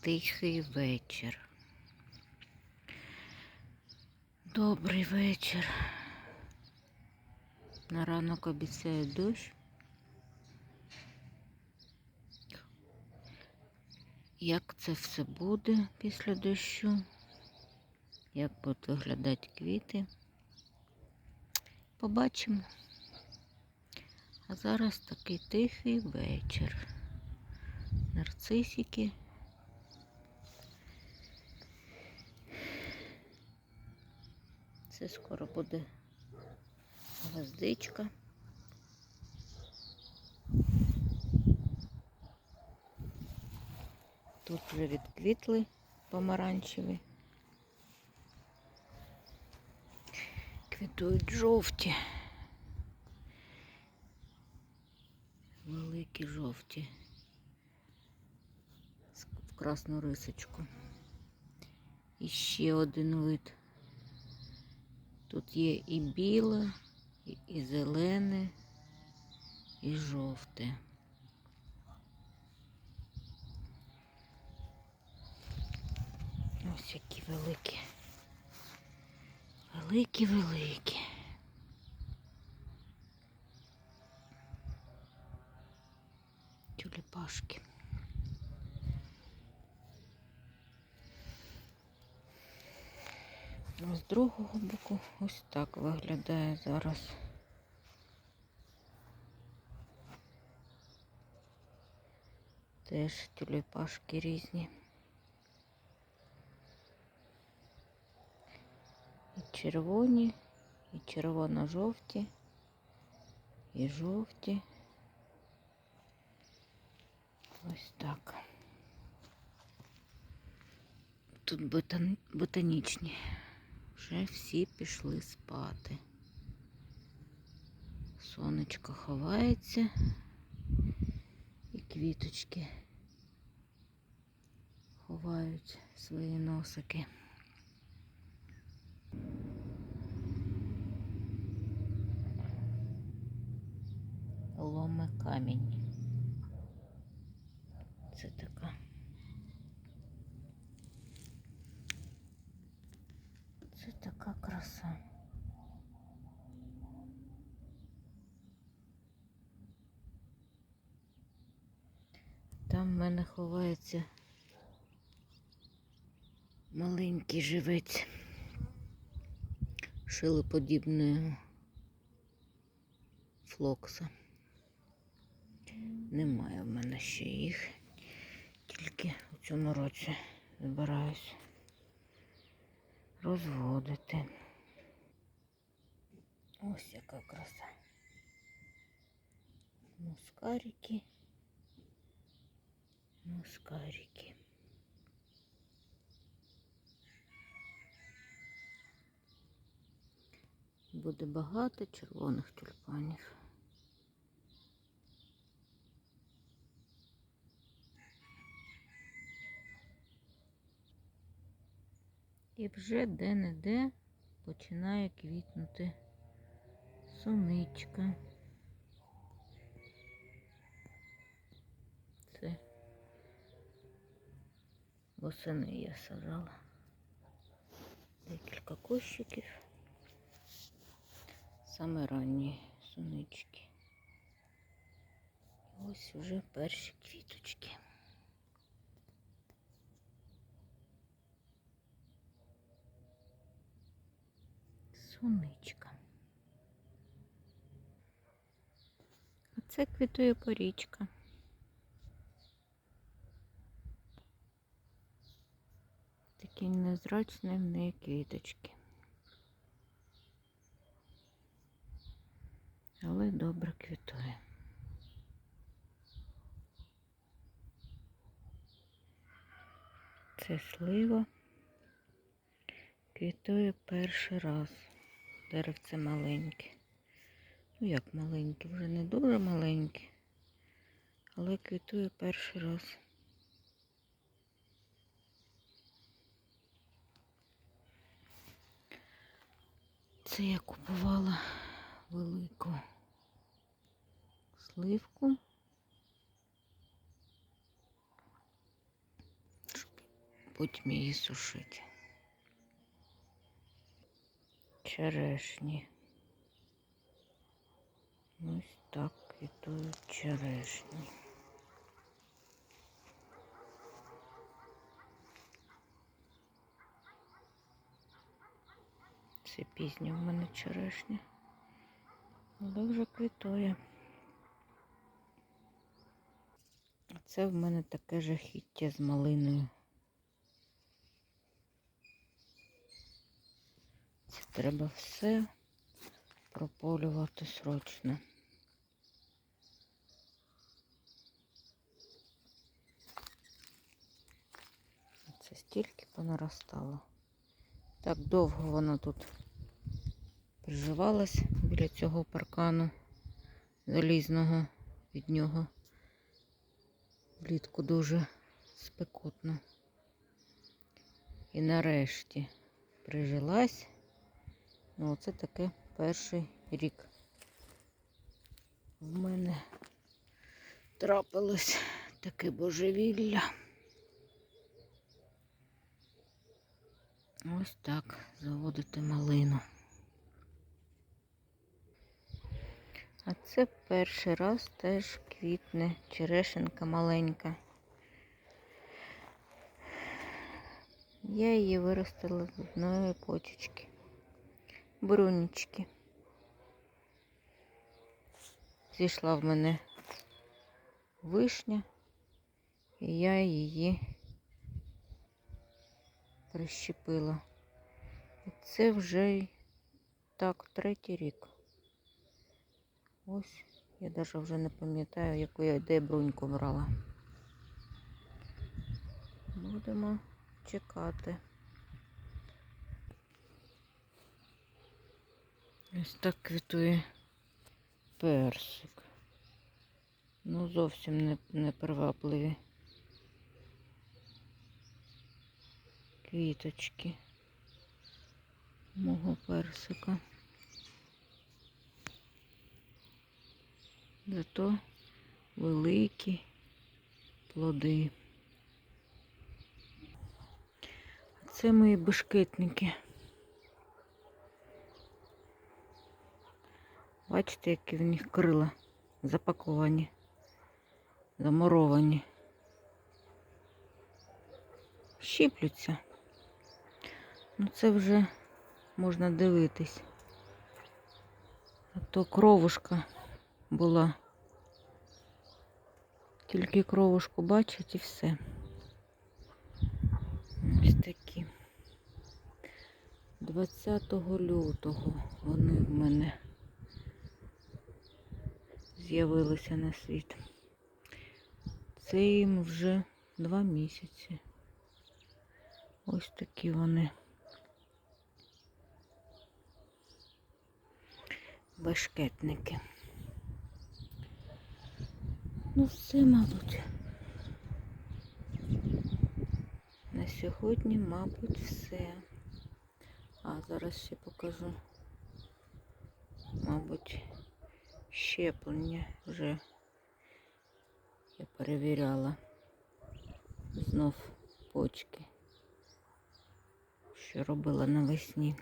тихий вечір. Добрий вечір. На ранок обіцяє дощ. Як це все буде після дощу? Як будуть виглядати квіти? Побачимо. А зараз такий тихий вечір. Нарцисики. Це скоро буде гвоздичка. Тут вже відквітли помаранчеві. Квітують жовті. Великі жовті. В красну рисочку. І ще один вид. Тут є і біле, і, зелене, і жовте. Ось які великі. Великі, великі. Тюліпашки. А з другого боку ось так виглядає зараз. Теж тюліпашки різні. І червоні, і червоно-жовті, і жовті. Ось так. Тут ботан... ботанічні. Вже всі пішли спати. Сонечко ховається і квіточки ховають свої носики. Ломе камінь. Це така. Це така краса. Там в мене ховається маленький живець шилоподібного флокса. Немає в мене ще їх, тільки у цьому році збираюсь розводити. Ось яка краса. Мускарики. Мускарики. Буде багато червоних тюльпанів. І вже де-не-де починає квітнути суничка. Це восени я сажала. Декілька кущиків. Саме ранні сунички. І ось вже перші квіточки. Суничка. А це квітує порічка. Такі незрачні в неї квіточки. Але добре квітує. Це слива. Квітує перший раз. Деревце маленьке. Ну як маленьке, вже не дуже маленьке, але квітує перший раз. Це я купувала велику сливку, потім її сушити. Черешні. Ось так квітують черешні. Це пізня в мене черешня. Але вже квітує. А Це в мене таке жахіття з малиною. Це треба все прополювати срочно. Це стільки понаростало. Так довго воно тут приживалось біля цього паркану залізного від нього. Влітку дуже спекотно. І нарешті прижилась. Ну, оце таке перший рік. В мене трапилось таке божевілля. Ось так заводити малину. А це перший раз теж квітне черешенка маленька. Я її виростила з одної почечки. Брунічки. Зійшла в мене вишня, і я її прищепила. Це вже так третій рік. Ось, я навіть вже не пам'ятаю, яку я де бруньку брала. Будемо чекати. Ось так квітує персик. Ну, зовсім не, не привабливі. Квіточки мого персика. Зато великі плоди. Це мої бешкетники. Бачите, які в них крила запаковані, замуровані. Щіплються. Ну це вже можна дивитись. А то кровушка була. Тільки кровушку бачать і все. Ось такі. 20 лютого вони в мене з'явилися на світ. Це їм вже два місяці. Ось такі вони. Бешкетники. Ну все, мабуть. На сьогодні, мабуть, все. А зараз ще покажу. Мабуть, щеплення вже я перевіряла. Знов почки, що робила навесні.